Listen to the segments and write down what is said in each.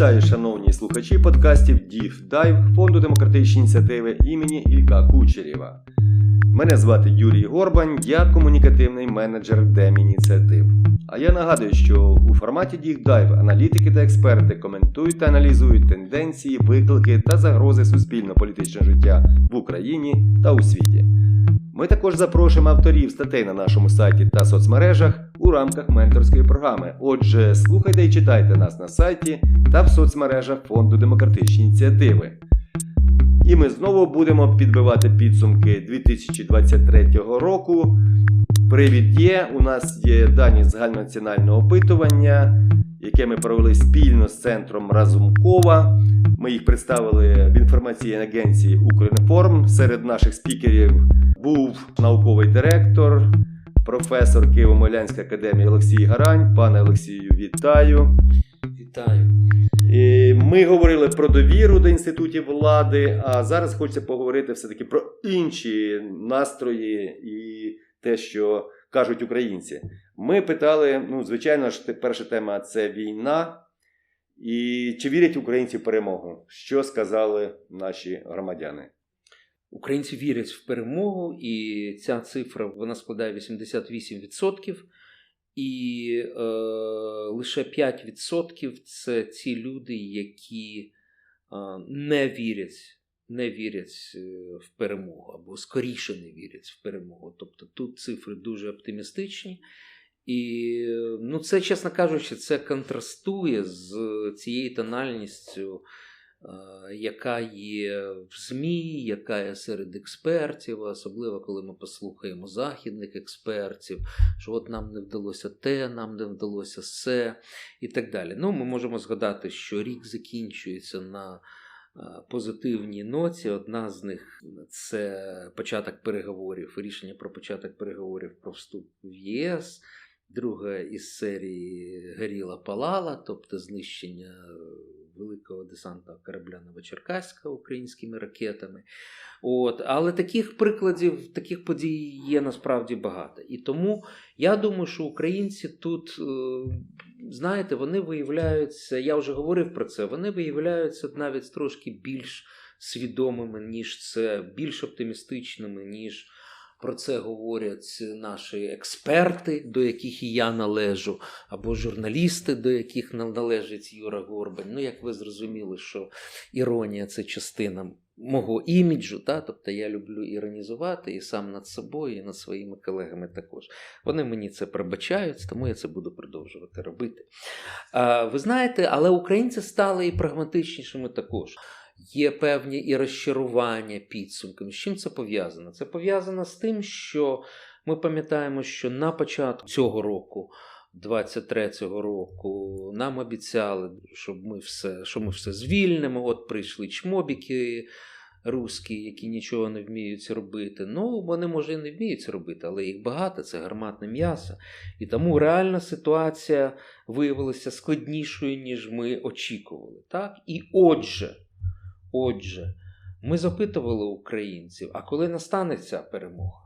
Вітаю, шановні слухачі подкастів Дів Дайв Фонду демократичні ініціативи імені Ілька Кучерєва. Мене звати Юрій Горбань, я комунікативний менеджер Демініціатив. А я нагадую, що у форматі Дів Дайв аналітики та експерти коментують та аналізують тенденції, виклики та загрози суспільно-політичного життя в Україні та у світі. Ми також запрошуємо авторів статей на нашому сайті та соцмережах у рамках менторської програми. Отже, слухайте і читайте нас на сайті та в соцмережах Фонду демократичні ініціативи. І ми знову будемо підбивати підсумки 2023 року. Привіт є! У нас є дані загальнонаціонального опитування, яке ми провели спільно з центром Разумкова. Ми їх представили в інформаційній агенції Укрінформ. Серед наших спікерів був науковий директор, професор Києво-Могилянської академії Олексій Гарань. Пане Олексію, вітаю. Вітаю. І Ми говорили про довіру до інститутів влади, а зараз хочеться поговорити все-таки про інші настрої і те, що кажуть українці. Ми питали: ну, звичайно ж, перша тема це війна. І чи вірять українці в перемогу? Що сказали наші громадяни? Українці вірять в перемогу, і ця цифра вона складає 88%. І е, лише 5% це ті люди, які е, не вірять, не вірять е, в перемогу, або скоріше не вірять в перемогу. Тобто тут цифри дуже оптимістичні. І ну, це, чесно кажучи, це контрастує з цією тональністю, яка є в ЗМІ, яка є серед експертів, особливо коли ми послухаємо західних експертів, що от нам не вдалося те, нам не вдалося все, і так далі. Ну, ми можемо згадати, що рік закінчується на е, позитивній ноті. Одна з них це початок переговорів, рішення про початок переговорів про вступ в ЄС. Друга із серії Горіла Палала, тобто знищення великого десантного корабля Новочеркаська українськими ракетами. От, але таких прикладів, таких подій є насправді багато. І тому я думаю, що українці тут, е, знаєте, вони виявляються, я вже говорив про це, вони виявляються навіть трошки більш свідомими, ніж це, більш оптимістичними, ніж. Про це говорять наші експерти, до яких і я належу, або журналісти, до яких належить Юра Горбань. Ну, як ви зрозуміли, що іронія це частина мого іміджу, та? тобто я люблю іронізувати і сам над собою, і над своїми колегами також. Вони мені це пробачають, тому я це буду продовжувати робити. А, ви знаєте, але українці стали і прагматичнішими також. Є певні і розчарування підсумками. З чим це пов'язано? Це пов'язано з тим, що ми пам'ятаємо, що на початку цього року, 23-го року, нам обіцяли, що ми все, що ми все звільнимо. От прийшли чмобіки русські, які нічого не вміють робити. Ну, вони, може, і не вміють робити, але їх багато, це гарматне м'ясо. І тому реальна ситуація виявилася складнішою, ніж ми очікували. Так? І отже. Отже, ми запитували українців, а коли настане ця перемога?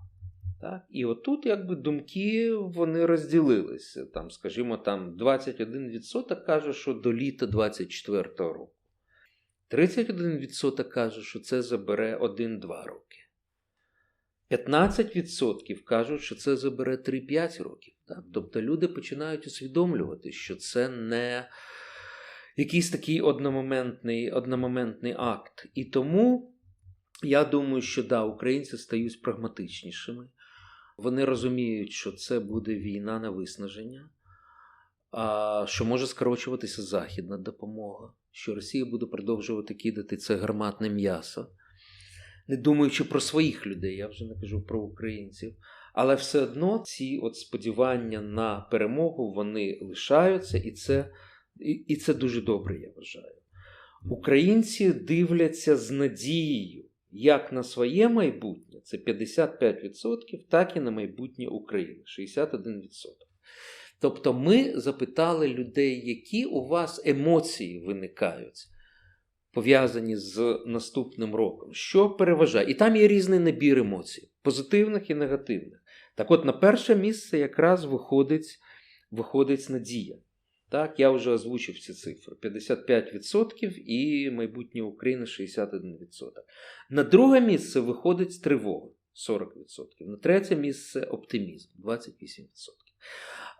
Так? І отут якби думки вони розділилися. Там, скажімо, там 21% каже, що до літа 24-го року. 31% каже, що це забере 1-2 роки. 15% кажуть, що це забере 3-5 років. Так? Тобто люди починають усвідомлювати, що це не якийсь такий одномоментний, одномоментний акт. І тому я думаю, що да, українці стають прагматичнішими. Вони розуміють, що це буде війна на виснаження, що може скорочуватися західна допомога, що Росія буде продовжувати кидати це гарматне м'ясо, не думаючи про своїх людей, я вже не кажу про українців. Але все одно ці от сподівання на перемогу вони лишаються, і це і, і це дуже добре, я вважаю. Українці дивляться з надією як на своє майбутнє, це 55%, так і на майбутнє України 61%. Тобто ми запитали людей, які у вас емоції виникають, пов'язані з наступним роком, що переважає. І там є різний набір емоцій, позитивних і негативних. Так от, на перше місце якраз виходить, виходить надія. Так, я вже озвучив ці цифри: 55% і майбутнє України 61%. На друге місце виходить тривога 40%. На третє місце оптимізм 28%.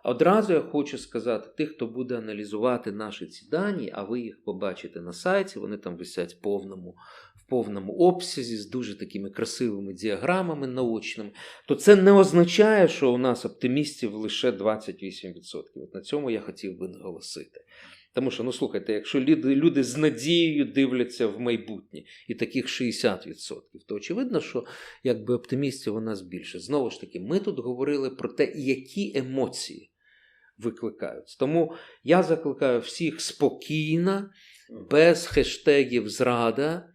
Одразу я хочу сказати, тих, хто буде аналізувати наші ці дані, а ви їх побачите на сайті, вони там висять в повному, в повному обсязі з дуже такими красивими діаграмами наочними, то це не означає, що у нас оптимістів лише 28%. От на цьому я хотів би наголосити. Тому що, ну слухайте, якщо люди, люди з надією дивляться в майбутнє, і таких 60%, то очевидно, що якби оптимістів у нас більше. Знову ж таки, ми тут говорили про те, які емоції викликаються. Тому я закликаю всіх спокійно, без хештегів зрада,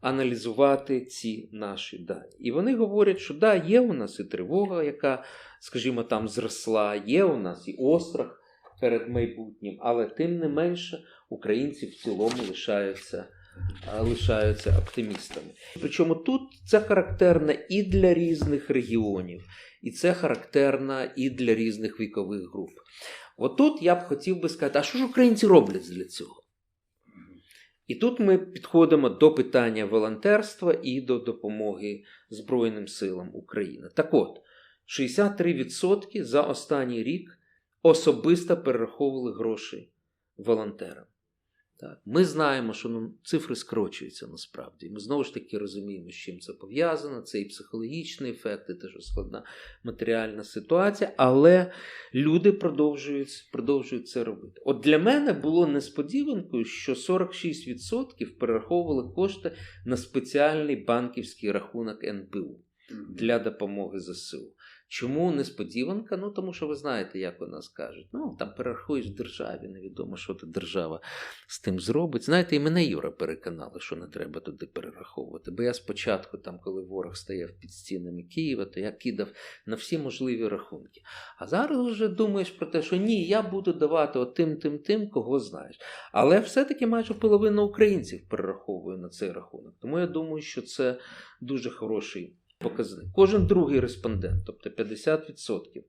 аналізувати ці наші дані. І вони говорять, що да, є у нас і тривога, яка, скажімо, там зросла, є у нас і острах перед майбутнім, але тим не менше українці в цілому лишаються. Лишаються оптимістами. Причому тут це характерно і для різних регіонів, і це характерно і для різних вікових груп. Отут я б хотів би сказати, а що ж українці роблять для цього? І тут ми підходимо до питання волонтерства і до допомоги Збройним силам України. Так от, 63% за останній рік особисто перераховували гроші волонтерам. Так. Ми знаємо, що ну, цифри скорочуються насправді. Ми знову ж таки розуміємо, з чим це пов'язано. Це і психологічний ефект, і теж складна матеріальна ситуація, але люди продовжують, продовжують це робити. От для мене було несподіванкою, що 46% перераховували кошти на спеціальний банківський рахунок НБУ для допомоги ЗСУ. Чому несподіванка? Ну тому що ви знаєте, як у нас кажуть. Ну там перерахуєш державі, невідомо, що та держава з тим зробить. Знаєте, і мене Юра переконали, що не треба туди перераховувати. Бо я спочатку, там, коли ворог стояв під стінами Києва, то я кидав на всі можливі рахунки. А зараз вже думаєш про те, що ні, я буду давати тим, тим, тим, кого знаєш. Але все-таки майже половина українців перераховує на цей рахунок. Тому я думаю, що це дуже хороший показник. Кожен другий респондент, тобто 50%,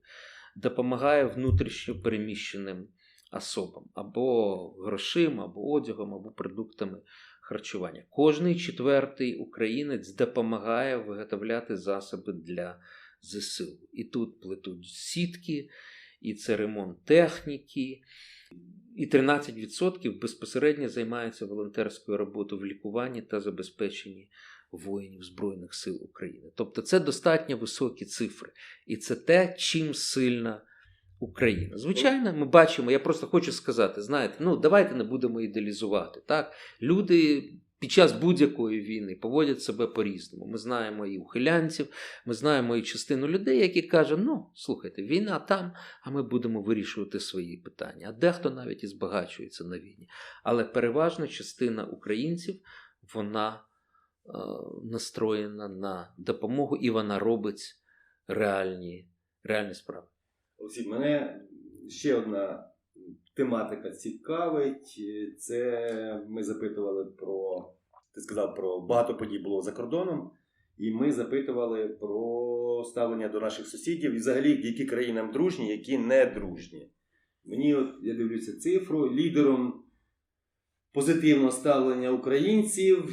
допомагає внутрішньо переміщеним особам або грошима, або одягом, або продуктами харчування. Кожний четвертий українець допомагає виготовляти засоби для ЗСУ. І тут плетуть сітки, і це ремонт техніки. І 13% безпосередньо займаються волонтерською роботою в лікуванні та забезпеченні воїнів Збройних сил України. Тобто це достатньо високі цифри. І це те, чим сильна Україна. Звичайно, ми бачимо, я просто хочу сказати: знаєте, ну давайте не будемо ідеалізувати. Так? Люди. Під час будь-якої війни поводять себе по-різному. Ми знаємо і ухилянців, ми знаємо і частину людей, які кажуть: ну, слухайте, війна там, а ми будемо вирішувати свої питання. А дехто навіть і збагачується на війні. Але переважна частина українців вона настроєна на допомогу і вона робить реальні, реальні справи. Олексій, мене ще одна тематика цікавить. Це ми запитували про. Ти сказав про багато подій було за кордоном, і ми запитували про ставлення до наших сусідів і взагалі, які країни дружні, які не дружні. Мені, от я дивлюся цифру, лідером позитивного ставлення українців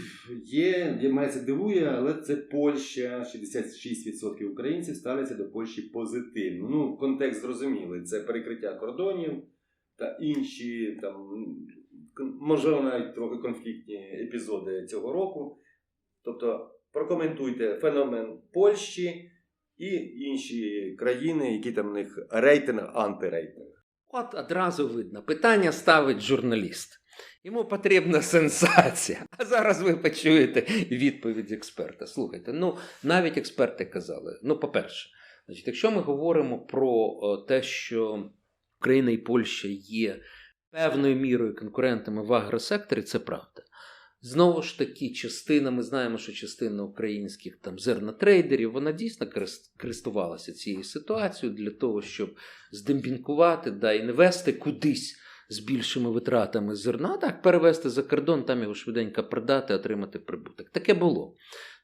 є, мене це дивує, але це Польща. 66% українців ставляться до Польщі позитивно. Ну, контекст зрозумілий. Це перекриття кордонів та інші там, можливо, навіть трохи конфліктні епізоди цього року. Тобто, прокоментуйте феномен Польщі і інші країни, які там в них рейтинг, антирейтинг. От одразу видно, питання ставить журналіст. Йому потрібна сенсація. А зараз ви почуєте відповідь експерта. Слухайте, ну навіть експерти казали: ну, по-перше, значить, якщо ми говоримо про те, що Україна і Польща є певною мірою конкурентами в агросекторі, це правда. Знову ж таки, частина, ми знаємо, що частина українських там зернотрейдерів, вона дійсно користувалася цією ситуацією для того, щоб здемпінкувати да, і не вести кудись з більшими витратами зерна, так перевести за кордон, там його швиденько продати, отримати прибуток. Таке було.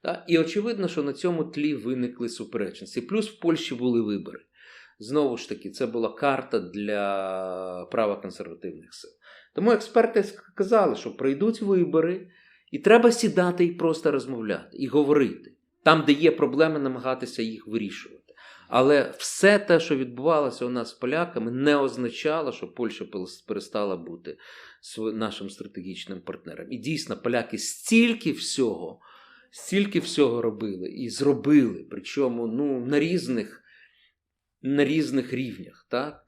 Так? І очевидно, що на цьому тлі виникли суперечності. Плюс в Польщі були вибори. Знову ж таки, це була карта для правоконсервативних сил. Тому експерти сказали, що прийдуть вибори, і треба сідати і просто розмовляти, і говорити. Там, де є проблеми, намагатися їх вирішувати. Але все те, що відбувалося у нас з поляками, не означало, що Польща перестала бути нашим стратегічним партнером. І дійсно, поляки стільки всього, стільки всього робили і зробили, причому ну, на різних, на різних рівнях. Так?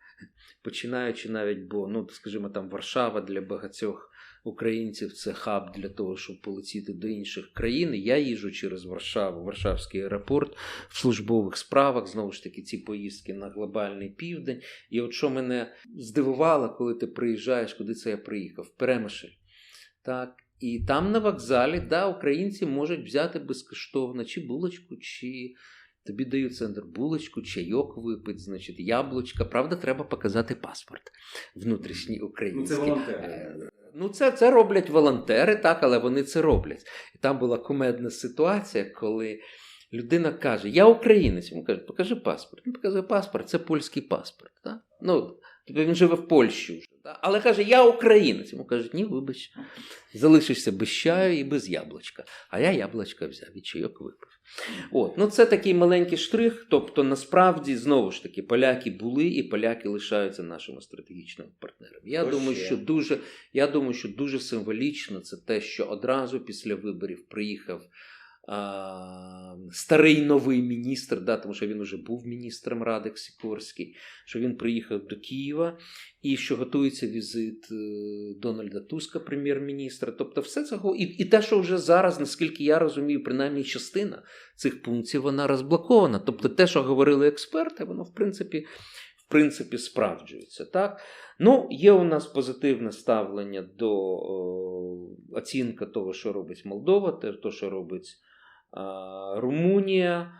Починаючи навіть, бо, ну, скажімо, там Варшава для багатьох українців це хаб для того, щоб полетіти до інших країн. Я їжджу через Варшаву, Варшавський аеропорт в службових справах, знову ж таки, ці поїздки на глобальний південь. І от що мене здивувало, коли ти приїжджаєш, куди це я приїхав? В Перемишль. Так. І там на вокзалі, да, українці можуть взяти безкоштовно чи булочку, чи тобі дають центр булочку, чайок випити, значить, яблучка. Правда, треба показати паспорт внутрішній український. Е, Ну, це, це роблять волонтери, так, але вони це роблять. І там була кумедна ситуація, коли людина каже: Я українець. Він каже, покажи паспорт. Він показує паспорт, це польський паспорт. Так? Ну, тобто він живе в Польщі вже. Так? Але каже, я українець. Йому кажуть, ні, вибач, залишишся без чаю і без яблучка. А я яблучка взяв і чайок випив. От, ну це такий маленький штрих. Тобто, насправді, знову ж таки, поляки були і поляки лишаються нашими стратегічними партнерами. Я думаю, ще? що дуже, я думаю, що дуже символічно це те, що одразу після виборів приїхав. Старий новий міністр, да, тому що він вже був міністром Радик Сікорський, що він приїхав до Києва і що готується візит е, Дональда Туска, прем'єр-міністра. Тобто, все це і, і те, що вже зараз, наскільки я розумію, принаймні частина цих пунктів вона розблокована. Тобто, те, що говорили експерти, воно в принципі, в принципі справджується. Так? Ну, є у нас позитивне ставлення до о, оцінка того, що робить Молдова, те, то, що робить Румунія.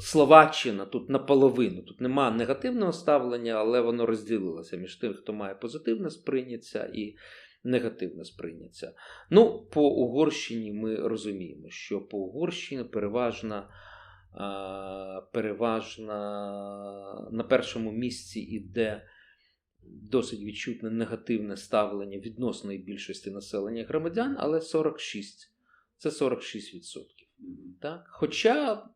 Словаччина тут наполовину. Тут нема негативного ставлення, але воно розділилося між тим, хто має позитивне сприйняття і негативне сприйняття. Ну, по Угорщині ми розуміємо, що по Угорщині переважна, а, переважна на першому місці іде досить відчутне негативне ставлення відносної більшості населення громадян, але 46. Це 46%. Так? Хоча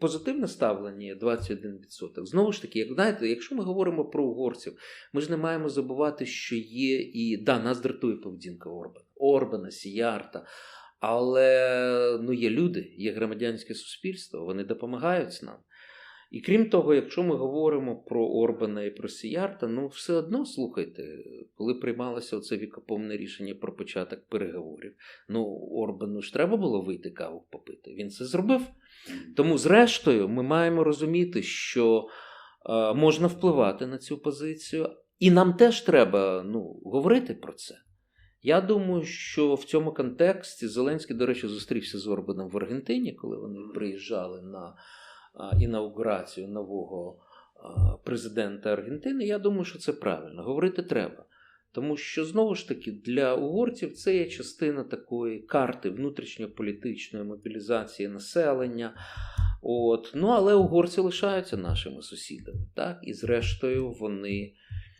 позитивне ставлення є 21%. Знову ж таки, як знаєте, якщо ми говоримо про угорців, ми ж не маємо забувати, що є і да, нас дратує поведінка Орбана, Орбана, Сіярта. Але ну, є люди, є громадянське суспільство, вони допомагають нам. І крім того, якщо ми говоримо про Орбана і про Сіярта, ну все одно слухайте, коли приймалося оце вікоповне рішення про початок переговорів, ну Орбану ж треба було вийти каву попити. Він це зробив. Тому, зрештою, ми маємо розуміти, що е, можна впливати на цю позицію, і нам теж треба ну, говорити про це. Я думаю, що в цьому контексті Зеленський, до речі, зустрівся з Орбаном в Аргентині, коли вони приїжджали на інаугурацію нового президента Аргентини. Я думаю, що це правильно. Говорити треба. Тому що знову ж таки для угорців це є частина такої карти внутрішньополітичної мобілізації населення. От. Ну, але угорці лишаються нашими сусідами. Так? І зрештою вони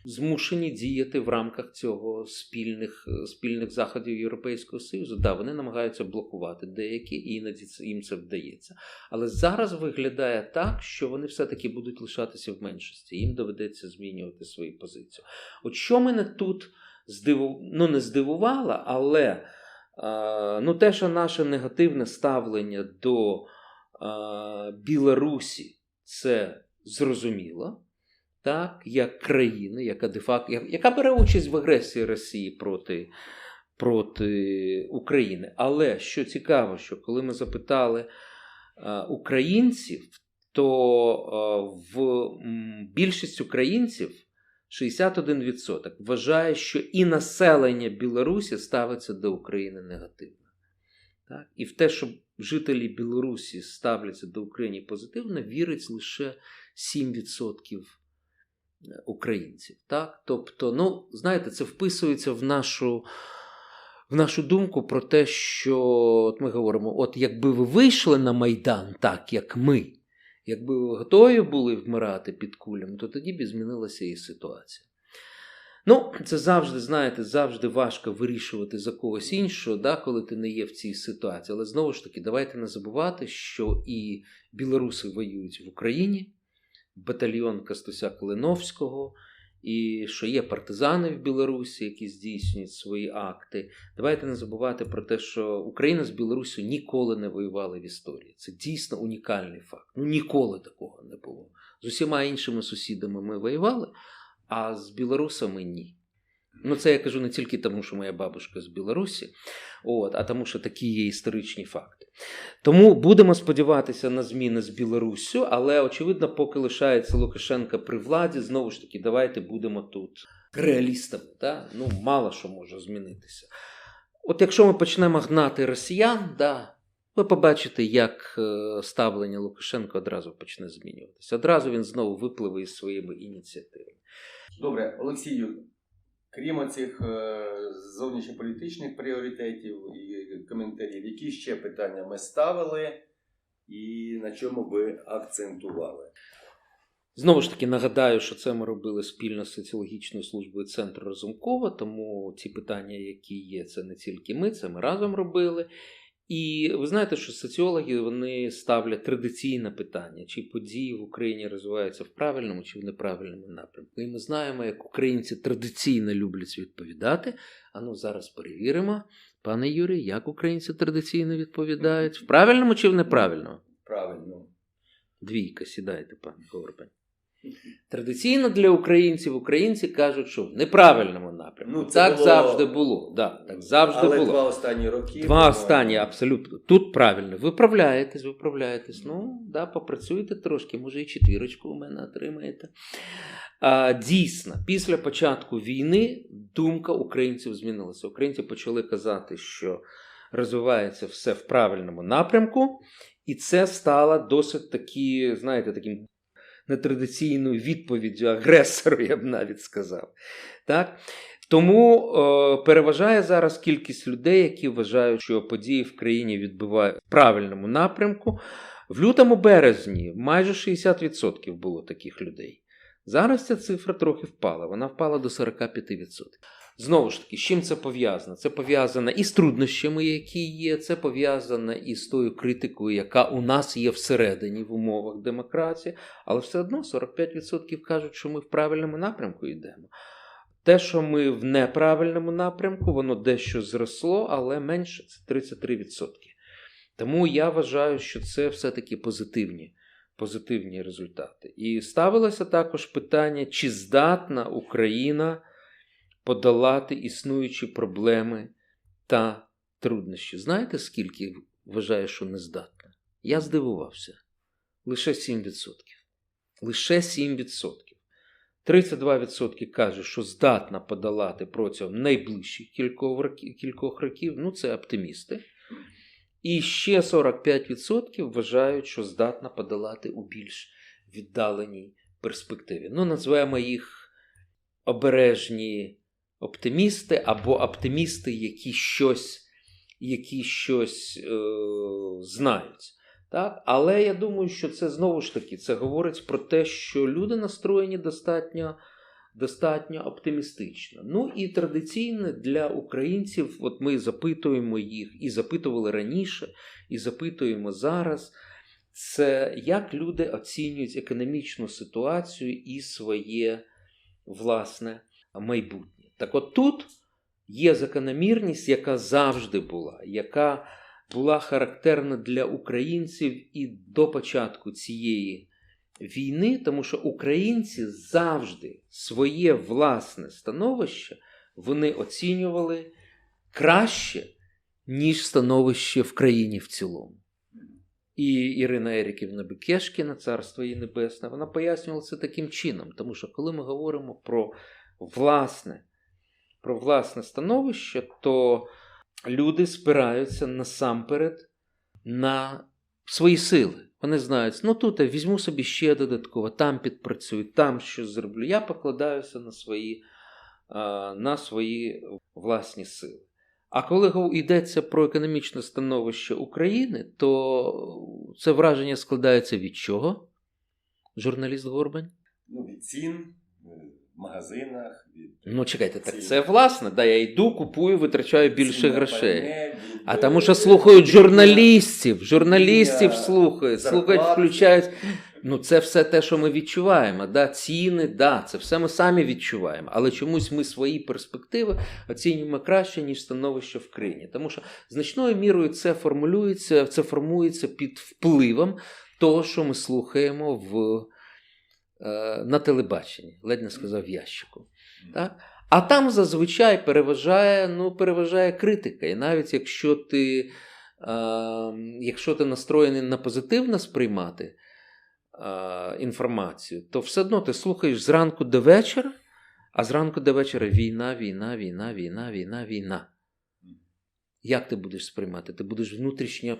змушені діяти в рамках цього спільних, е, спільних заходів Європейського Союзу. Да, вони намагаються блокувати деякі, і іноді їм це вдається. Але зараз виглядає так, що вони все-таки будуть лишатися в меншості. Їм доведеться змінювати свою позицію. От що мене тут здиву... ну, не здивувало, але е, ну, те, що наше негативне ставлення до е, Білорусі, це зрозуміло. Так, як країни, яка де-факто, яка бере участь в агресії Росії проти, проти України. Але що цікаво, що коли ми запитали е, українців, то е, в більшість українців 61% вважає, що і населення Білорусі ставиться до України негативно. Так? І в те, що жителі Білорусі ставляться до України позитивно, вірить лише 7% українців. Так? Тобто, ну, знаєте, це вписується в нашу, в нашу думку про те, що от ми говоримо: от якби ви вийшли на Майдан так, як ми, Якби ви готові були вмирати під кулями, то тоді б змінилася і ситуація. Ну, це завжди, знаєте, завжди важко вирішувати за когось іншого, да, коли ти не є в цій ситуації. Але знову ж таки, давайте не забувати, що і білоруси воюють в Україні, батальйон Кастуся Калиновського, і що є партизани в Білорусі, які здійснюють свої акти. Давайте не забувати про те, що Україна з Білорусі ніколи не воювала в історії. Це дійсно унікальний факт. Ну ніколи такого не було. З усіма іншими сусідами ми воювали, а з білорусами ні. Ну, це я кажу не тільки тому, що моя бабушка з Білорусі, от, а тому, що такі є історичні факти. Тому будемо сподіватися на зміни з Білоруссю, але очевидно, поки лишається Лукашенка при владі, знову ж таки, давайте будемо тут реалістами. Да? Ну, мало що може змінитися. От якщо ми почнемо гнати росіян, да, ви побачите, як е, ставлення Лукашенка одразу почне змінюватися. Одразу він знову випливе із своїми ініціативами. Добре, Олексію, крім цих зовнішньополітичних пріоритетів і коментарів, які ще питання ми ставили і на чому ви акцентували? Знову ж таки нагадаю, що це ми робили спільно з соціологічною службою центру Разумкова, тому ці питання, які є, це не тільки ми, це ми разом робили. І ви знаєте, що соціологи вони ставлять традиційне питання, чи події в Україні розвиваються в правильному чи в неправильному напрямку. І ми знаємо, як українці традиційно люблять відповідати. А ну зараз перевіримо, пане Юрій, як українці традиційно відповідають в правильному чи в неправильному? Правильно. Двійка, сідайте, пане Горбань. Традиційно для українців українці кажуть, що в неправильному напрямку. Ну, так було- завжди було. Да, так завжди Але було. два останні роки. Два останні абсолютно. Тут правильно. Виправляєтесь, виправляєтесь. Ну, да, попрацюйте трошки, може і четвірочку у мене отримаєте. А, дійсно, після початку війни думка українців змінилася. Українці почали казати, що розвивається все в правильному напрямку, і це стало досить такі, знаєте, таким нетрадиційною відповіддю агресору, я б навіть сказав. Так? Тому е, переважає зараз кількість людей, які вважають, що події в країні відбуваються в правильному напрямку. В лютому березні майже 60% було таких людей. Зараз ця цифра трохи впала, вона впала до 45%. Знову ж таки, з чим це пов'язано? Це пов'язано і з труднощами, які є, це пов'язано і з тою критикою, яка у нас є всередині в умовах демократії, але все одно 45% кажуть, що ми в правильному напрямку йдемо. Те, що ми в неправильному напрямку, воно дещо зросло, але менше це 33%. Тому я вважаю, що це все-таки позитивні, позитивні результати. І ставилося також питання, чи здатна Україна подолати існуючі проблеми та труднощі. Знаєте, скільки вважаю, що не здатна? Я здивувався. Лише 7%. Лише 7%. 32% кажуть, що здатна подолати протягом найближчих кількох років. Ну, це оптимісти. І ще 45% вважають, що здатна подолати у більш віддаленій перспективі. Ну, назвемо їх обережні оптимісти або оптимісти, які щось, які щось е, знають. Так? Але я думаю, що це знову ж таки це говорить про те, що люди настроєні достатньо, достатньо оптимістично. Ну і традиційно для українців, от ми запитуємо їх і запитували раніше, і запитуємо зараз. Це як люди оцінюють економічну ситуацію і своє власне майбутнє. Так от тут є закономірність, яка завжди була, яка була характерна для українців і до початку цієї війни, тому що українці завжди своє власне становище вони оцінювали краще, ніж становище в країні в цілому. І Ірина Еріківна Бекешкіна, царство її небесне, вона пояснювала це таким чином, тому що коли ми говоримо про власне, про власне становище, то люди спираються насамперед на свої сили. Вони знають, ну тут я візьму собі ще додатково, там підпрацюю, там щось зроблю. Я покладаюся на свої, на свої власні сили. А коли йдеться про економічне становище України, то це враження складається від чого? журналіст Горбань? Ну, від цін, е, магазинах, від Ну, чекайте, так це власне, да, я йду, купую, витрачаю більше цін грошей. пальне, від, А е, тому що слухають журналістів, журналістів е, слухають, слухають, включають. Ну, це все те, що ми відчуваємо. Да? Ціни, да, це все ми самі відчуваємо. Але чомусь ми свої перспективи оцінюємо краще, ніж становище в країні. Тому що значною мірою це формулюється, це формується під впливом того, що ми слухаємо в, е, на телебаченні, ледь не сказав ящику. Так? А там зазвичай переважає, ну, переважає критика. І навіть якщо ти, е, якщо ти настроєний на позитивно сприймати е, інформацію, то все одно ти слухаєш зранку до вечора, а зранку до вечора війна, війна, війна, війна, війна, війна. Як ти будеш сприймати? Ти будеш внутрішньо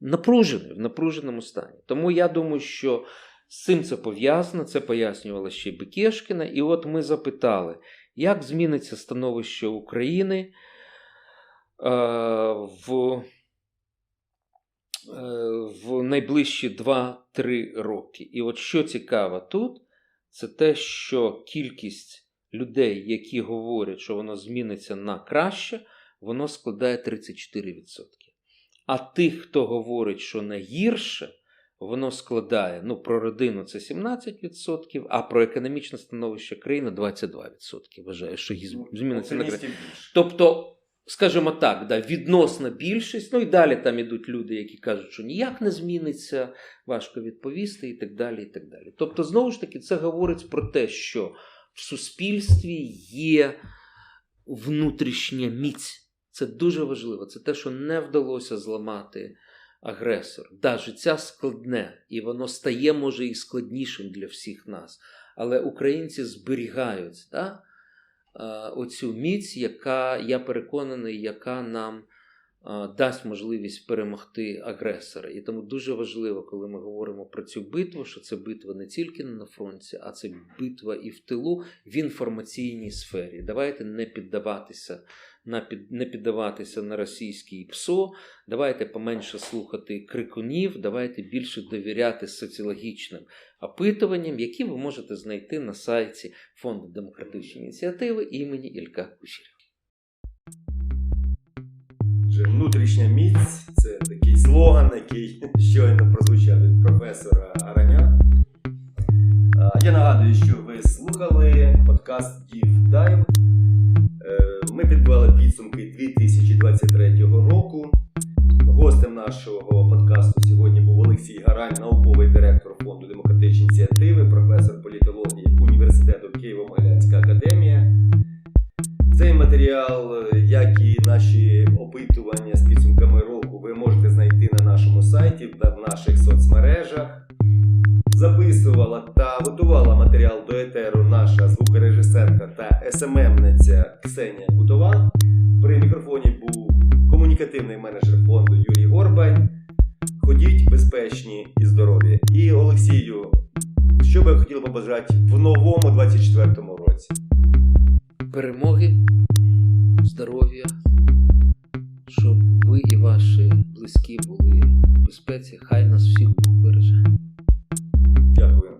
напружений, в напруженому стані. Тому я думаю, що з цим це пов'язано, це пояснювала ще Бекешкіна. І от ми запитали, як зміниться становище України е, в, е, в найближчі 2-3 роки. І от що цікаво тут, це те, що кількість людей, які говорять, що воно зміниться на краще, воно складає 34%. А тих, хто говорить, що на гірше, воно складає ну, про родину це 17%, а про економічне становище країни 22%. Вважаю, що її Ну, зміниться на краще. Тобто, скажімо так, да, відносна більшість, ну і далі там ідуть люди, які кажуть, що ніяк не зміниться, важко відповісти, і так далі. і так далі. Тобто, знову ж таки, це говорить про те, що в суспільстві є внутрішня міць. Це дуже важливо. Це те, що не вдалося зламати агресор. Да, життя складне, і воно стає, може, і складнішим для всіх нас. Але українці зберігають да, е, оцю міць, яка, я переконаний, яка нам дасть можливість перемогти агресора. І тому дуже важливо, коли ми говоримо про цю битву, що це битва не тільки на фронті, а це битва і в тилу в інформаційній сфері. Давайте не піддаватися на під, не піддаватися на російський ПСО, давайте поменше слухати крикунів, давайте більше довіряти соціологічним опитуванням, які ви можете знайти на сайті Фонду демократичної ініціативи імені Ілька Кучеря. Внутрішня міць це такий слоган, який щойно прозвучав від професора Араня. Я нагадую, що ви слухали подкаст Deep Dive. Е, Ми підбивали підсумки 2023 року. Гостем нашого подкасту сьогодні був Олексій Гарань, науковий директор Фонду демократичної ініціативи, професор політології Університету Києво-Могилянська академія. Цей матеріал, як і наші опитування з підсумками року, ви можете знайти на нашому сайті та в наших соцмережах. Записувала та готувала матеріал до етеру наша звукорежисерка та СММниця Ксенія Кутова. При мікрофоні був комунікативний менеджер фонду Юрій Горбань. Ходіть безпечні і здорові. І Олексію, що би ви хотіли побажати в новому 24-му році? перемоги, здоров'я, щоб ви і ваші близькі були в безпеці. Хай нас всіх Бог береже. Дякую.